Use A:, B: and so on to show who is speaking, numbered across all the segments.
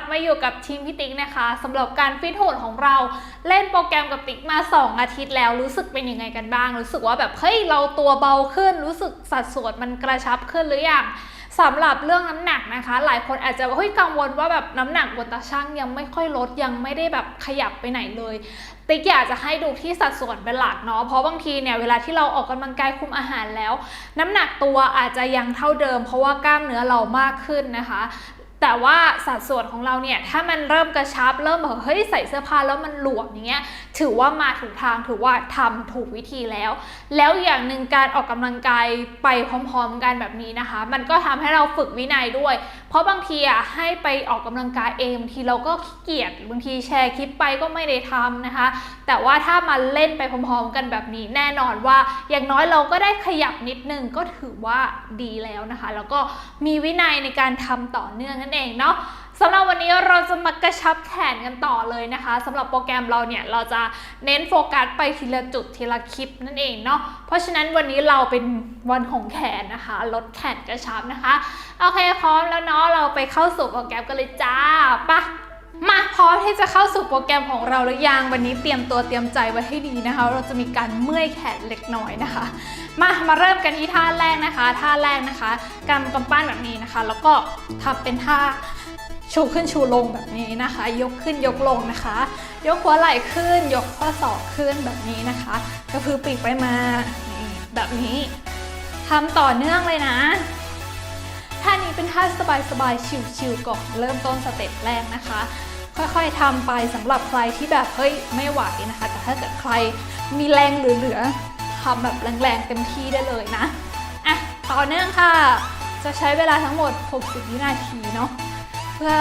A: บมาอยู่กับทีมพี่ติ๊กนะคะสำหรับการฟิตหุ่นของเราเล่นโปรแกรมกับติ๊กมา 2 อาทิตย์แล้วรู้สึกเป็นยังไงกันบ้าง รู้สึกว่าแบบเฮ้ยเราตัวเบาขึ้น รู้สึกสัดส่วนมันกระชับขึ้นหรือยังสำหรับเรื่องน้ำหนักนะคะ หลายคนอาจจะเฮ้ยกังวลว่าแบบน้ำหนักบนตาช่างยังไม่ค่อยลดยังไม่ได้แบบขยับไปไหนเลย ติ๊กอยากจะให้ดูที่สัดส่วนเป็นหลักเนาะเพราะบางทีเนี่ยเวลาที่เราออกกำลังกายคุมอาหารแล้ว น้ำหนักตัวอาจจะยังเท่าเดิม เพราะว่ากล้ามเนื้อเรามากขึ้นนะคะ แต่ว่าสัดส่วนของเราเนี่ยถ้ามันเริ่มกระชับเริ่มแบบเฮ้ยใส่เสื้อผ้าแล้วมันหลวมอย่างเงี้ยถือว่ามาถูกทางถือว่าทำถูกวิธีแล้ว แล้วอย่างหนึ่งการออกกำลังกายไปพร้อม ๆ กันแบบนี้นะคะ มันก็ทำให้เราฝึกวินัยด้วย เพราะบางทีอะให้ไปออกกำลังกายเองบางทีเราก็ขี้เกียจบางทีแชร์คลิปไปก็ไม่ได้ทำนะคะ แต่ว่าถ้ามาเล่นไปพร้อมๆกันแบบนี้แน่นอนว่า อย่างน้อยเราก็ได้ขยับนิดนึงก็ถือว่าดีแล้วนะคะ แล้วก็มีวินัยในการทำต่อเนื่องนั่นเองเนาะ สำหรับวันนี้เราจะมากระชับแขนกันต่อเลยนะคะสำหรับโปรแกรมเราเนี่ยเราจะเน้นโฟกัสไปทีละจุดทีละคลิปนั่นเองเนาะเพราะฉะนั้นวันนี้เราเป็นวันของแขนนะคะ ลดแขนกระชับนะคะโอเคพร้อมแล้วเนาะเราไปเข้าสู่โปรแกรมกันเลยจ้าปะมาพร้อมที่จะเข้าสู่โปรแกรมของเราหรือยังวันนี้เตรียมตัวเตรียมใจไว้ให้ดีนะคะ เราจะมีการเมื่อยแขนเล็กน้อยนะคะ มามาเริ่มกันที่ท่าแรกนะคะ ท่าแรกนะคะกำกำปั้นแบบนี้นะคะ แล้วก็ทำเป็นท่า ชูขึ้นชูลงแบบนี้นะคะ ยกขึ้นยกลงนะคะ ยกหัวไหล่ขึ้น ยกข้อศอกขึ้นแบบนี้นะคะกระพือปีกไปมาแบบนี้ทำต่อเนื่องเลยนะท่านี้เป็นท่าสบายๆชิวๆก่อนเริ่มต้นสเต็ปแรกนะคะ ค่อยๆทำไปสำหรับใครที่แบบเฮ้ยไม่ไหวนะคะ แต่ถ้าเกิดใครมีแรงเหลือๆทำแบบแรงๆเต็มที่ได้เลยนะอะต่อเนื่องค่ะ จะใช้เวลาทั้งหมด 60 วินาทีเนาะ พื่อ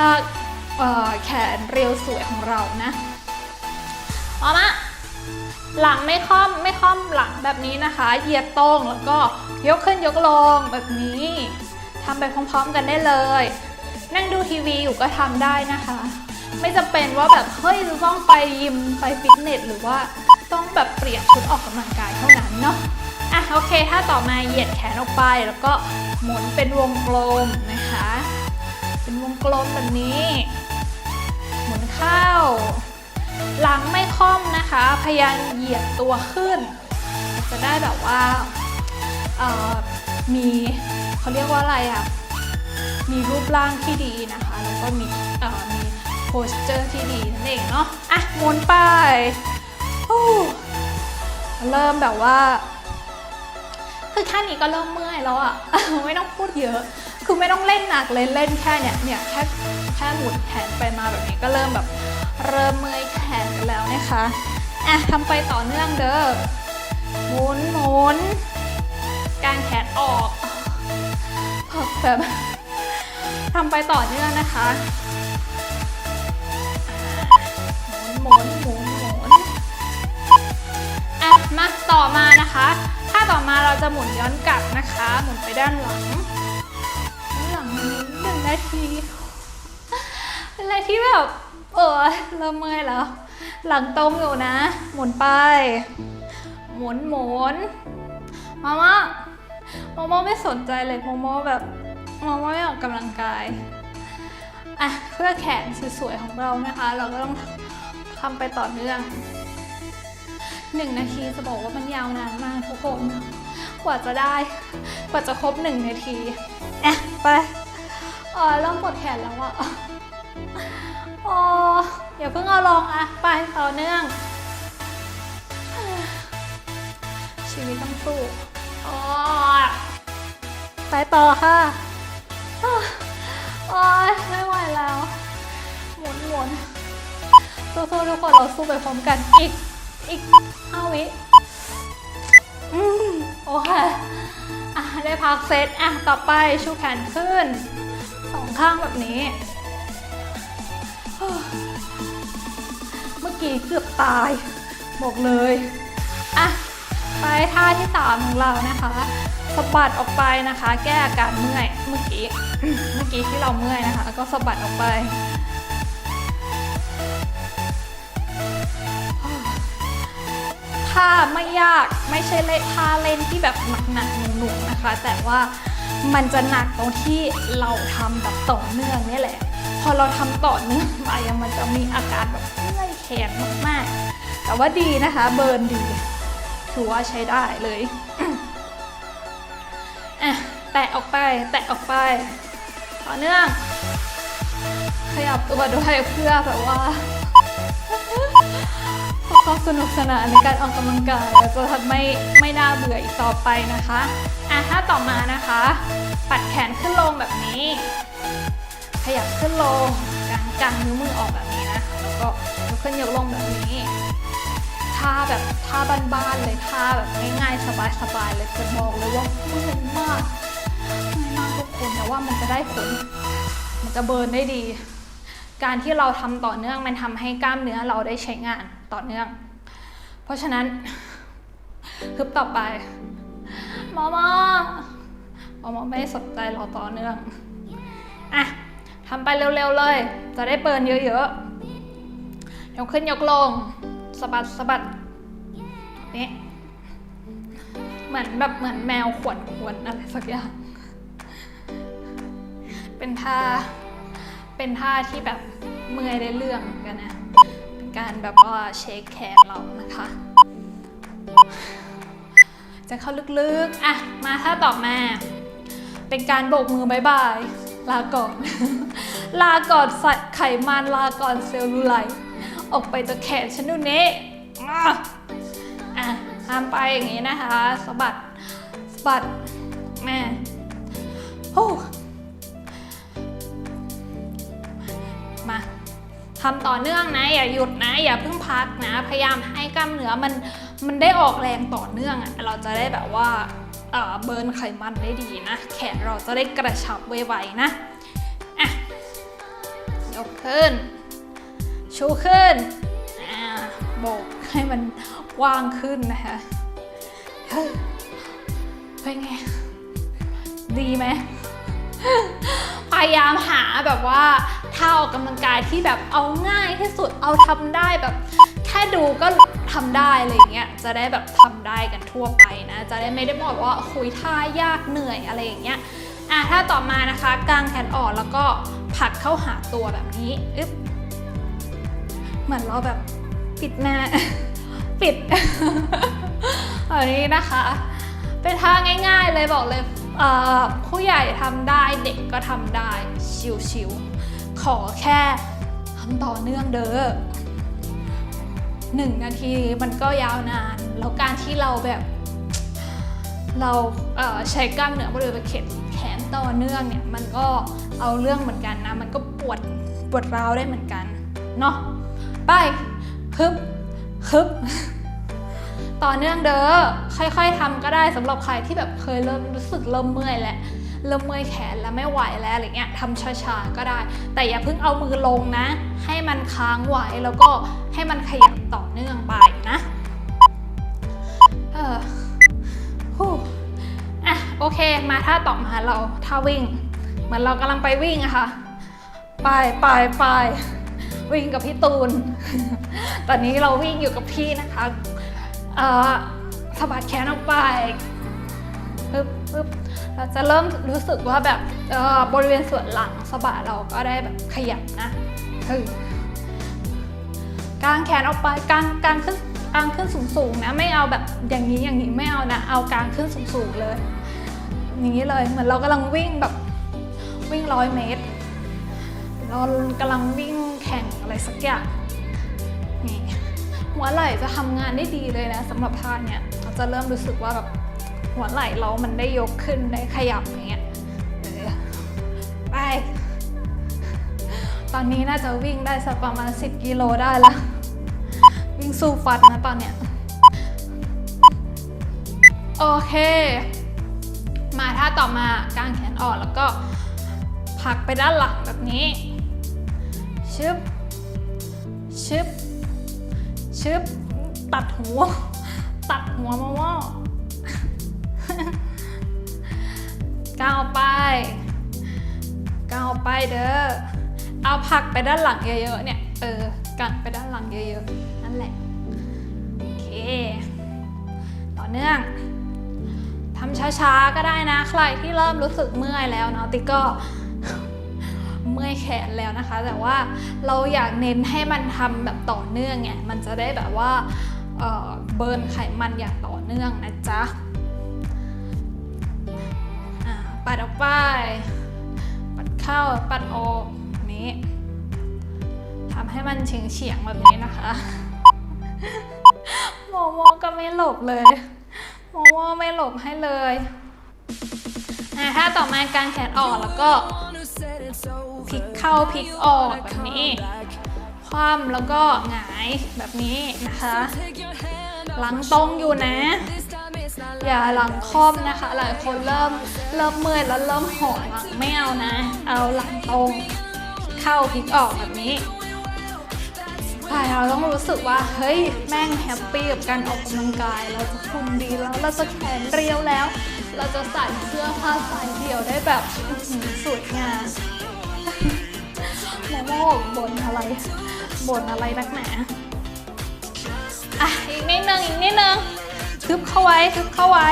A: ออแขนเรียวสวยของเรานะเอามาหลังไม่ค่อมไม่ค่อมหลังแบบนี้นะคะ เหยียดตรงแล้วก็ยกขึ้นยกลงแบบนี้ทำไปพร้อมๆกันได้เลย นั่งดูทีวีอยู่ก็ทำได้นะคะ ไม่จำเป็นว่าแบบเฮ้ยจะต้องไปยิมไปฟิตเนสหรือว่าต้องแบบเปลี่ยนชุดออกกำลังกายเท่านั้นเนาะอะโอเค ถ้าต่อมาเหยียดแขนออกไปแล้วก็หมุนเป็นวงกลมนะคะ กลมแบบนี้ หมุนเข้า หลังไม่ค่อมนะคะ พยายามเหยียดตัวขึ้น จะได้แบบว่ามีเขาเรียกว่าอะไรอะมีรูปร่างที่ดีนะคะ แล้วก็มีมีโพสเจอร์ที่ดีนั่นเองเนาะอะหมุนไปเริ่มแบบว่า คือแค่นี้ก็เริ่มเมื่อยแล้วอะไม่ต้องพูดเยอะ คือไม่ต้องเล่นหนักเลยเล่นแค่เนี่ยเนี่ยแค่แค่หมุนแขนไปมาแบบนี้ก็เริ่มแบบเริ่มเมื่อยแขนกันแล้วนะคะอะทำไปต่อเนื่องเด้อหมุนหมุนกางแขนออกแบบทำไปต่อเนื่องนะคะหมุนหมุนหมุนหมุนอะมาต่อมานะคะ ถ้าต่อมาเราจะหมุนย้อนกลับนะคะ หมุนไปด้านหลัง นาทีเป็นอะไรที่แบบ เออเริ่มเมื่อยแล้ว หลังตรงอยู่นะ หมุนไป หมุนหมุนมาม่ามาม่าไม่สนใจเลยมาม่าแบบมาม่าไม่ออกกำลังกายอะเพื่อแขนสวยๆของเรานะคะ เราก็ต้องทำไปต่อเนื่องหนึ่งนาทีจะบอกว่ามันยาวนานมากทุกคน กว่าจะได้ กว่าจะครบหนึ่งนาทีอะไป อ๋อเริ่มปวดแขนแล้วอะอ๋ออย่าเพิ่งเอาลงอะไปต่อเนื่อง ชีวิตต้องสู้อ๋อไปต่อค่ะอ้าวโอ๊ยไม่ไหวแล้ว หมุนหมุนสู้ๆทุกคนเราสู้ไปพร้อมกันอีกอีกห้าวิอืมโอเคอะได้พักเซตอะต่อไปชูแขนขึ้น สองข้างแบบนี้ เมื่อกี้เกือบตาย บอกเลย อะ ไปท่าที่สามของเรานะคะสะบัดออกไปนะคะ แก้อาการเมื่อย เมื่อกี้ เมื่อกี้ที่เราเมื่อยนะคะก็สะบัดออกไปท่าไม่ยากไม่ใช่เล่ท่าเล่นที่แบบหนักๆหนุกๆนะคะ แต่ว่า มันจะหนักตรงที่เราทำแบบต่อเนื่องนี่แหละ พอเราทำต่อเนื่องไปมันจะมีอาการแบบเมื่อยแขนมากๆ แต่ว่าดีนะคะ เบิร์นดีถือว่าใช้ได้เลยอะแตะออกไป แตะออกไป ต่อเนื่อง ขยับตัวด้วยเพื่อแบบว่า ความสนุกสนานในการออกกำลังกายและจะทำให้ไม่น่าเบื่ออีกต่อไปนะคะอะถ้าต่อมานะคะ ปัดแขนขึ้นลงแบบนี้ ขยับขึ้นลงกางกางนิ้วมือออกแบบนี้นะแล้วก็ยกขึ้นยกลงแบบนี้ท่าแบบท่าบ้านๆเลยท่าแบบง่ายๆสบายๆเลยจะบอกเลยว่าเมื่อยมากเมื่อยมากทุกคนแต่ว่ามันจะได้ผลมันจะเบิร์นได้ดี การที่เราทำต่อเนื่องมันทำให้กล้ามเนื้อเราได้ใช้งาน ต่อเนื่อง เพราะฉะนั้นฮึบต่อไปมอมอมอมอไม่สนใจเราต่อเนื่องอะทำไปเร็วๆเลย จะได้เบิร์นเยอะๆยกขึ้นยกลงสะบัดสะบัดนี่เหมือนแบบเหมือนแมวขวนขวนอะไรสักอย่าง เป็นท่า เป็นท่าที่แบบเมื่อยได้เรื่องกันนะ การแบบว่าเช็คแขนเรานะคะ จะเข้าลึกๆ อะ มาท่าต่อมา เป็นการโบกมือบายบาย ลาก่อน ลาก่อนใส่ไขมันลาก่อนเซลลูไลท์ออกไปจากแขนฉันดูนี้อะอะทำไปอย่างนี้นะคะสะบัดสะบัดแม่โอ้ ทำต่อเนื่องนะ อย่าหยุดนะ อย่าเพิ่งพักนะ พยายามให้กล้ามเนื้อมันมันได้ออกแรงต่อเนื่องอะ่ะเราจะได้แบบว่าเอ่อเบิร์นไขมันได้ดีนะ แขนเราจะได้กระชับไวๆนะอะยกขึ้น ชูขึ้นอ่าโบกให้มันกว้างขึ้นนะคะเฮ้ยเป็นไง ดีไหมพยายามหาแบบว่า ท่าออกกำลังกายที่แบบเอาง่ายที่สุดเอาทำได้แบบแค่ดูก็ทำได้อะไรอย่างเงี้ยจะได้แบบทำได้กันทั่วไปนะ จะได้ไม่ได้บอกว่าคุยท่ายากเหนื่อยอะไรอย่างเงี้ยอะถ้าต่อมานะคะกางแขนออกแล้วก็ผลักเข้าหาตัวแบบนี้อึ๊บเหมือนเราแบบปิดหน้าปิดอันนี้นะคะ เป็นท่าง่าย ๆ เลยบอกเลยผู้ใหญ่ทำได้เด็กก็ทำได้ชิวๆ ขอแค่ทำต่อเนื่องเด้อหนึ่งนาทีมันก็ยาวนาน แล้วการที่เราแบบ เราเใช้กล้ามเนื้อบริเวณแขนแขนต่อเนื่องเนี่ย มันก็เอาเรื่องเหมือนกันนะ มันก็ปวดปวดร้าวได้เหมือนกัน เนาะไปฮึบฮึบต่อเนื่องเด้อค่อยๆทำก็ได้สำหรับใครที่แบบเคยเริ่มรู้สึกเริ่มเมื่อยแหล้ว เริ่มเมื่อยแขนแล้วไม่ไหวแล้วอะไรเงี้ยทำช้าๆก็ได้ แต่อย่าเพิ่งเอามือลงนะ ให้มันค้างไว้แล้วก็ให้มันขยับต่อเนื่องไปนะเออฮู้อะโอเคมาท่าต่อมาเราท่าวิ่ง เหมือนเรากำลังไปวิ่งอะค่ะไปไปไปวิ่งกับพี่ตูน ตอนนี้เราวิ่งอยู่กับพี่นะคะ เออสะบัดแขนออกไป ปึ๊บปึ๊บเราจะเริ่มรู้สึกว่าแบบเออบริเวณส่วนหลังสะบัดเราก็ได้แบบขยับนะเฮ้ยกางแขนออกไปกางกางขึ้นกางขึ้นสูงๆนะไม่เอาแบบอย่างนี้อย่างนี้ไม่เอานะ เอากางขึ้นสูงๆเลยอย่างนี้เลยเหมือนเรากำลังวิ่งแบบวิ่งร้อยเมตรเรากำลังวิ่งแข่งอะไรสักอย่างนี่หัวไหล่จะทำงานได้ดีเลยนะสำหรับท่าเนี่ยเราจะเริ่มรู้สึกว่าแบบ หัวไหล่เรามันได้ยกขึ้นได้ขยับอย่างเงี้ยเออไป ตอนนี้น่าจะวิ่งได้สักประมาณ 10 กิโลได้แล้ววิ่งสู้ฟัดนะตอนเนี้ยโอเค มาท่าต่อมากางแขนออกแล้วก็ผักไปด้านหลังแบบนี้ ชึบ ชึบ ชึบ ตัดหัว ตัดหัวมาว่า ก้าวไปก้าวไปเด้อ เอาผักไปด้านหลังเยอะๆเนี่ย เออ กันไปด้านหลังเยอะๆ นั่นแหละ โอเค ต่อเนื่องทำช้าๆ ก็ได้นะ ใครที่เริ่มรู้สึกเมื่อยแล้วเนาะ ติ๊กก็เมื่อยแขนแล้วนะคะ แต่ว่าเราอยากเน้นให้มันทำแบบต่อเนื่องไง มันจะได้แบบว่าเเบิร์นไขมันอย่างต่อเนื่องนะจ๊ะ ปัดออกไป ปัดเข้า ปัดออกนี้ทำให้มันเฉียงเฉียงแบบนี้นะคะโมโมก็ไม่หลบเลยโมโมไม่หลบให้เลยอะถ้าต่อมาการแขนออกแล้วก็พลิกเข้าพลิกออกแบบนี้ คว่ำแล้วก็หงายแบบนี้นะคะ หลังตรงอยู่นะ อย่าหลังคอมนะคะ หลายคนเริ่มเริ่มเมื่อยแล้วเริ่มหอนหลังไม่เอานะ เอาหลังตรงเข้าพลิกออกแบบนี้ใช่เราต้องรู้สึกว่าเฮ้ยแม่งแฮปปี้กับการออกกำลังกาย เราจะคุมดีแล้วเราจะแขนเรียวแล้ว เราจะใส่เสื้อผ้าสายเดี่ยวได้แบบสวยงามโมโม่บนอะไรบนอะไรนักหนาอะอีกนิดนึงอีกนิดนึง ทึบเข้าไว้ทึบเข้าไว้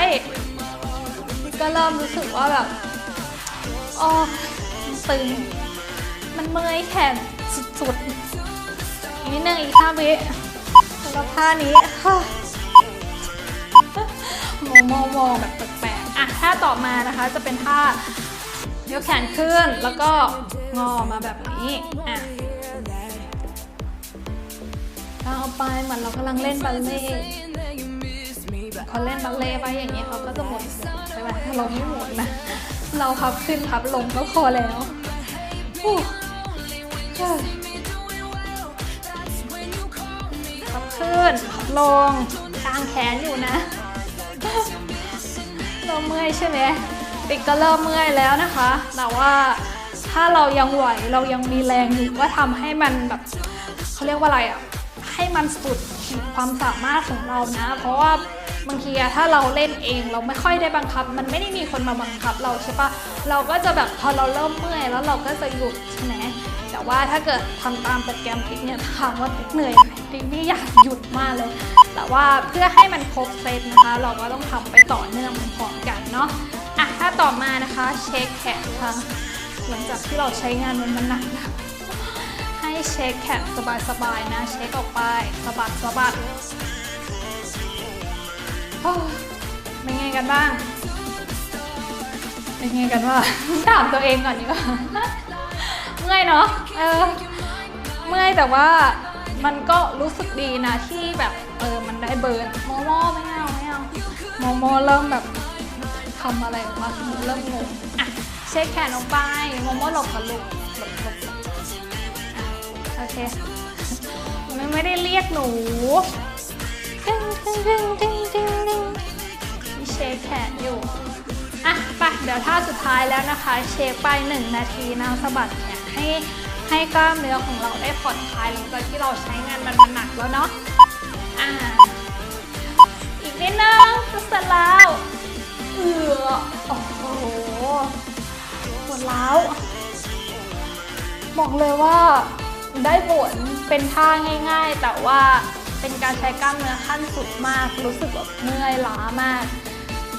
A: ก็เริ่มรู้สึกว่าแบบอ๋อตึง มันเมื่อยแขนสุดๆอีกนิดนึงอีกห้าวิสำหรับท่านี้มองมองมองแบบแปลกๆอะท่าต่อมานะคะจะเป็นท่ายกแขนขึ้นแล้วก็งอมาแบบนี้อะก้าวไปเหมือนเรากำลังเล่นบัลเล่ เขาเล่นบัลเล่ไปอย่างเงี้เขาก็จะหมุนใช่ไหมเราไม่หมุนนะ เราพับขึ้นพับลงก็พอแล้วพับขึ้นพับลงกางแขนอยู่นะเราเมื่อยใช่ไหมติ๊กก็เริ่มเมื่อยแล้วนะคะ แต่ว่าถ้าเรายังไหวเรายังมีแรงอยู่ก็ทำให้มันแบบเขาเรียกว่าอะไรอะให้มันสุดขีดความสามารถของเรานะ เพราะว่า บางทีอะถ้าเราเล่นเองเราไม่ค่อยได้บังคับ มันไม่ได้มีคนมาบังคับเราใช่ปะเราก็จะแบบพอเราเริ่มเมื่อยแล้วเราก็จะหยุดใช่ไหมแต่ว่าถ้าเกิดทำตามโปรแกรมติ๊กเนี่ยถามว่าติ๊กเหนื่อยไหมติ๊กไม่อยากหยุดมากเลย แต่ว่าเพื่อให้มันครบเซตนะคะ เราก็ต้องทำไปต่อเนื่องพร้อมกันเนาะอะถ้าต่อมานะคะเช็คแขนค่ะหลังจากที่เราใช้งานมันมันหนักนะให้เช็คแขนสบายๆนะ เช็คออกไปสะบัดสะบัด เป็นไงกันบ้าง เป็นไงกันว่าถามตัวเองก่อนดีกว่า เมื่อยเนาะเออเมื่อยแต่ว่ามันก็รู้สึกดีนะที่แบบเออมันได้เบิร์นโมโมไม่เอาไม่เอาโมโมเริ่มแบบทำอะไรออกมาเริ่มงงอะเช็คแขนออกไปโมโมหลบกันลูกหลบหลบโอเคมันไม่ได้เรียกหนู แขนอยู่อะไปเดี๋ยวท่าสุดท้ายแล้วนะคะ เช็คไป 1 นาทีนะสะบัดแขนให้ให้กล้ามเนื้อของเราได้ผ่อนคลายหลังจากที่เราใช้งานมันมันหนักแล้วเนาะอ่าอีกนิดนึงจะเสร็จแล้วเอือโอ้โหปวดร้าวบอกเลยว่าได้ผลเป็นท่าง่ายๆ แต่ว่าเป็นการใช้กล้ามเนื้อขั้นสุดมาก รู้สึกแบบเมื่อยล้ามาก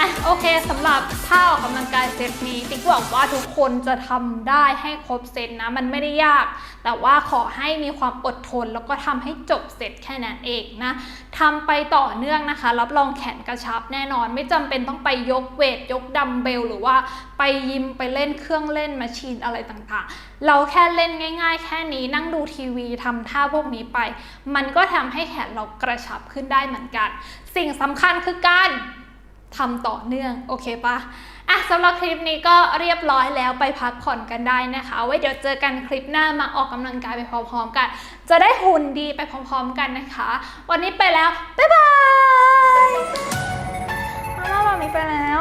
A: อะโอเคสำหรับท่าออกกำลังกายเซตนี้ติ๊กหวังว่าทุกคนจะทำได้ให้ครบเซตนะ มันไม่ได้ยาก แต่ว่าขอให้มีความอดทน แล้วก็ทำให้จบเสร็จแค่นั้นเองนะทำไปต่อเนื่องนะคะ รับรองแขนกระชับแน่นอน ไม่จำเป็นต้องไปยกเวท ยกดัมเบล หรือว่าไปยิมไปเล่นเครื่องเล่นมาชีนอะไรต่างๆ เราแค่เล่นง่าย ๆ แค่นี้นั่งดูทีวีทำท่าพวกนี้ไป มันก็ทำให้แขนเรากระชับขึ้นได้เหมือนกัน สิ่งสำคัญคือการ ทำต่อเนื่อง โอเคปะอะสำหรับคลิปนี้ก็เรียบร้อยแล้วไปพักผ่อนกันได้นะคะ ไว้เดี๋ยวเจอกันคลิปหน้ามาออกกำลังกายไปพร้อมๆกัน จะได้หุ่นดีไปพร้อมๆกันนะคะ วันนี้ไปแล้ว บ๊ายบายมาแล้ววันนี้ไปแล้ว